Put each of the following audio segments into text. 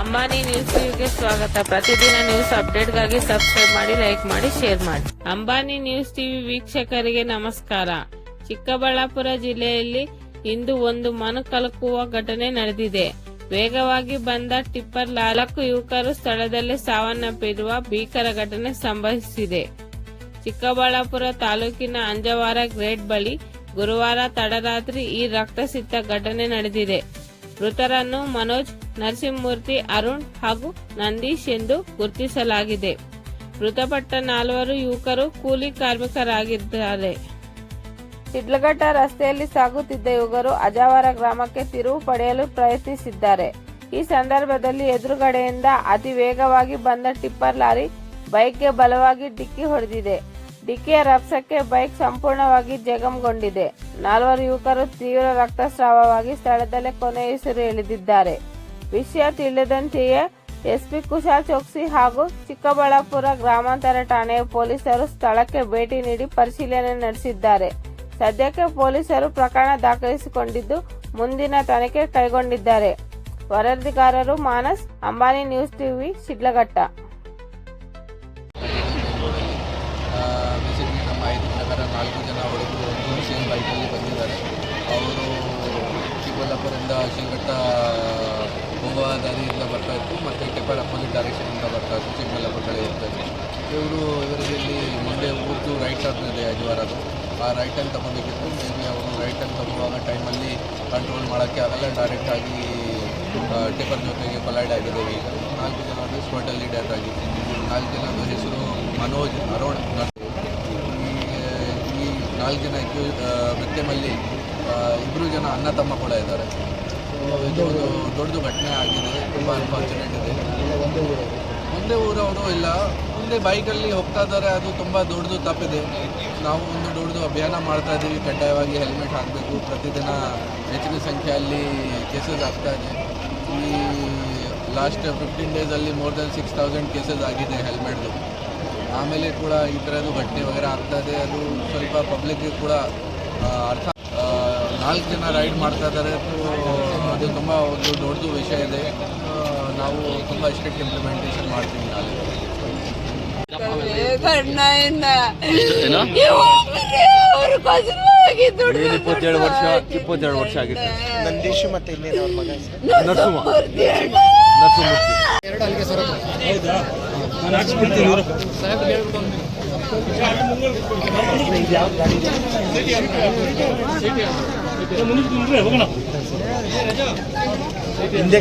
Ambani news ಟಿವಿಗೆ ಸ್ವಾಗತ. ಪ್ರತಿದಿನ ನ್ಯೂಸ್ ಅಪ್ಡೇಟ್ಗಾಗಿ ಸಬ್ಸ್ಕ್ರೈಬ್ ಮಾಡಿ ಲೈಕ್ ಮಾಡಿ ಶೇರ್ ಮಾಡಿ. ಅಂಬಾನಿ ನ್ಯೂಸ್ ಟಿವಿ ವೀಕ್ಷಕರಿಗೆ ನಮಸ್ಕಾರ. ಚಿಕ್ಕಬಳ್ಳಾಪುರ ಜಿಲ್ಲೆಯಲ್ಲಿ ಇಂದು ಒಂದು ಮನು ಕಲಕುವ ಘಟನೆ ನಡೆದಿದೆ. ವೇಗವಾಗಿ ಬಂದ ಟಿಪ್ಪರ್ ನಾಲ್ಕು ಯುವಕರು ಸ್ಥಳದಲ್ಲೇ ಸಾವನ್ನಪ್ಪಿರುವ ಭೀಕರ ಘಟನೆ ಸಂಭವಿಸಿದೆ. ಚಿಕ್ಕಬಳ್ಳಾಪುರ ತಾಲೂಕಿನ ಅಂಜವಾರ ಗ್ರೇಟ್ ಬಳಿ ಗುರುವಾರ ತಡರಾತ್ರಿ ಈ ರಕ್ತಸಿದ್ಧ ಘಟನೆ ನಡೆದಿದೆ. ಮೃತರನ್ನು ಮನೋಜ್, ನರಸಿಂಹಮೂರ್ತಿ, ಅರುಣ್ ಹಾಗೂ ನಂದೀಶ್ ಎಂದು ಗುರುತಿಸಲಾಗಿದೆ. ಮೃತಪಟ್ಟ ನಾಲ್ವರು ಯುವಕರು ಕೂಲಿ ಕಾರ್ಮಿಕರಾಗಿದ್ದಾರೆ. ಶಿಡ್ಲಘಟ್ಟ ರಸ್ತೆಯಲ್ಲಿ ಸಾಗುತ್ತಿದ್ದ ಯುವಕರು ಅಜಾವರ ಗ್ರಾಮಕ್ಕೆ ತಿರುವು ಪಡೆಯಲು ಪ್ರಯತ್ನಿಸಿದ್ದಾರೆ. ಈ ಸಂದರ್ಭದಲ್ಲಿ ಎದುರುಗಡೆಯಿಂದ ಅತಿ ವೇಗವಾಗಿ ಬಂದ ಟಿಪ್ಪರ್ ಲಾರಿ ಬೈಕ್ಗೆ ಬಲವಾಗಿ ಡಿಕ್ಕಿ ಹೊಡೆದಿದೆ. ಡಿಕ್ಕಿಯ ರಭಸಕ್ಕೆ ಬೈಕ್ ಸಂಪೂರ್ಣವಾಗಿ ಜಖಂಗೊಂಡಿದೆ ನಾಲ್ವರು ಯುವಕರು ತೀವ್ರ ರಕ್ತಸ್ರಾವವಾಗಿ ಸ್ಥಳದಲ್ಲೇ ಕೊನೆಯುಸಿರು ಎಳೆದಿದ್ದಾರೆ. ವಿಷಯ ತಿಳಿದಂತೆಯೇ, ಎಸ್ಪಿ ಕುಶಾಲ್ ಚೋಕ್ಸಿ ಹಾಗೂ ಚಿಕ್ಕಬಳ್ಳಾಪುರ ಗ್ರಾಮಾಂತರ ಠಾಣೆಯ ಪೊಲೀಸರು ಸ್ಥಳಕ್ಕೆ ಭೇಟಿ ನೀಡಿ ಪರಿಶೀಲನೆ ನಡೆಸಿದ್ದಾರೆ. ಸದ್ಯಕ್ಕೆ ಪೊಲೀಸರು ಪ್ರಕರಣ ದಾಖಲಿಸಿಕೊಂಡಿದ್ದು, ಮುಂದಿನ ತನಿಖೆ ಕೈಗೊಂಡಿದ್ದಾರೆ. ವರದಿಗಾರರು ಮಾನಸ್, ಅಂಬಾನಿ ನ್ಯೂಸ್ ಟಿವಿ, ಶಿಡ್ಲಘಟ್ಟ. ಚಿಕ್ಕಬಳ್ಳಾಪುರದಿಂದ ಗೋವಾ ದಾರಿ ದಾರಿಯಿಂದ ಬರ್ತಾ ಇತ್ತು, ಮತ್ತು ಟಿಪ್ಪರ್ ಅಪೋಸಿಟ್ ಡೈರೆಕ್ಷನಿಂದ ಬರ್ತಾ ಇತ್ತು ಚಿಕ್ಕಬಳ್ಳಾಪುರ ಕಡೆ ಹೋಗ್ತಾ ಇತ್ತು. ಇವರು ಇವರಲ್ಲಿ ಮುಂದೆ ಊರ್ದು ರೈಟ್ ಇದೆ ಅಜ್ವಾರದು ಆ ರೈಟ್ ಟರ್ನ್ ತೊಗೋಬೇಕಿತ್ತು. ಮೇ ಬಿ ಅವರು ರೈಟ್ ಟರ್ನ್ ತೊಗೊಳುವಾಗ ಟೈಮಲ್ಲಿ ಕಂಟ್ರೋಲ್ ಮಾಡೋಕ್ಕೆ ಆಗಲ್ಲ ಡೈರೆಕ್ಟಾಗಿ ಟಿಪ್ಪರ್ ಜೊತೆಗೆ ಕೊಲೈಡ್ ಆಗಿದೆ ಈಗ. ನಾಲ್ಕು ಜನ ಸ್ಪಾಟಲ್ಲಿ ಡೆತ್ ಆಗಿದೆ ನಾಲ್ಕು ಜನದ ಹೆಸರು ಮನೋಜ್ ಅರುಣ್. ಈ ನಾಲ್ಕು ಜನ ಇದ್ದು ವ್ಯಕ್ತಿಮಲ್ಲಿ ಇಬ್ಬರು ಜನ ಅಣ್ಣ ತಮ್ಮ ಕೂಡ ಇದ್ದಾರೆ. ಇದು ಒಂದು ದೊಡ್ಡದು ಘಟನೆ ಆಗಿದೆ, ತುಂಬ ಅನ್ಫಾರ್ಚುನೇಟ್ ಇದೆ. ಒಂದೇ ಊರವರು ಇಲ್ಲ. ಮುಂದೆ ಬೈಕಲ್ಲಿ ಹೋಗ್ತಾ ಇದ್ದಾರೆ, ಅದು ತುಂಬ ದೊಡ್ಡದು ತಪ್ಪಿದೆ. ನಾವು ಒಂದು ದೊಡ್ಡದು ಅಭಿಯಾನ ಮಾಡ್ತಾ ಇದ್ದೀವಿ, ಕಡ್ಡಾಯವಾಗಿ ಹೆಲ್ಮೆಟ್ ಹಾಕಬೇಕು. ಪ್ರತಿದಿನ ಹೆಚ್ಚಿನ ಸಂಖ್ಯೆಯಲ್ಲಿ ಕೇಸಸ್ ಆಗ್ತಾ ಇದೆ. ಈ ಲಾಸ್ಟ್ ಫಿಫ್ಟೀನ್ ಡೇಸಲ್ಲಿ more than six thousand cases ಆಗಿದೆ ಹೆಲ್ಮೆಟ್ದು ಆಮೇಲೆ ಕೂಡ ಈ ಥರದ್ದು ಘಟನೆ ವಗೇರೆ ಆಗ್ತಾ ಇದೆ. ಅದು ಸ್ವಲ್ಪ ಪಬ್ಲಿಕ್ಗೆ ಕೂಡ ಅರ್ಥ ನಾಲ್ಕು ಜನ ರೈಡ್ ಮಾಡ್ತಾ ಇದ್ದಾರೆ. ಅದು ತುಂಬ ಒಂದು ದೊಡ್ಡದು ವಿಷಯ ಇದೆ. ನಾವು ತುಂಬ ಸ್ಟ್ರಿಕ್ಟ್ ಇಂಪ್ಲಿಮೆಂಟೇಷನ್ ಮಾಡ್ತೀವಿ ಇಪ್ಪತ್ತೇಳು ವರ್ಷ ಇಪ್ಪತ್ತೆರಡು ವರ್ಷ ಆಗಿದೆ ನಂದೀಶ್ ಮತ್ತೆ ಇಲ್ಲಿ ನರಸಿಂಹ. ನರಸಿಂಹ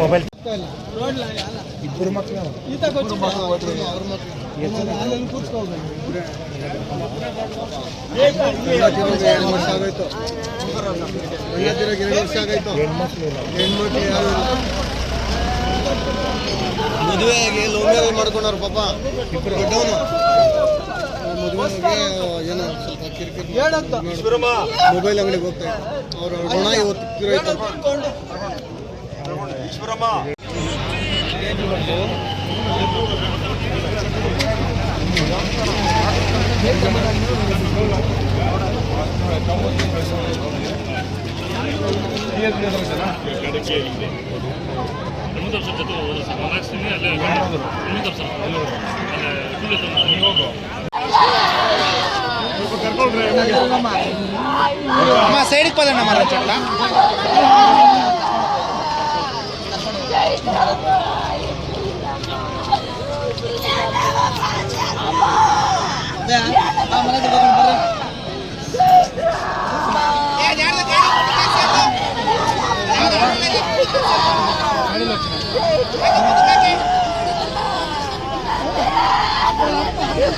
ಮೊಬೈಲ್ ಇಬ್ಬರು ಮಕ್ಕಳು ಮದುವೆ ಆಗಿ ಮ್ಯಾರೇಜ್ ಮಾಡ್ಕೊಂಡವ್ರು ಪಾಪ. ದೊಡ್ಡವನು. ಮದುವೆಗೆ ಏನೋ ಸ್ವಲ್ಪ ಕಿರಿಕಿರಿ ಮೊಬೈಲ್ ಅಂಗಡಿಗೆ ಹೋಗ್ತಾ ಇದ್ದಾರೆ ಅವ್ರ ಋಣ ಇವತ್ತು ತೀರೋಯ್ತು అమ్మా సైడ్కి పదండి అమ్మా చెట్ల మన దగ్గర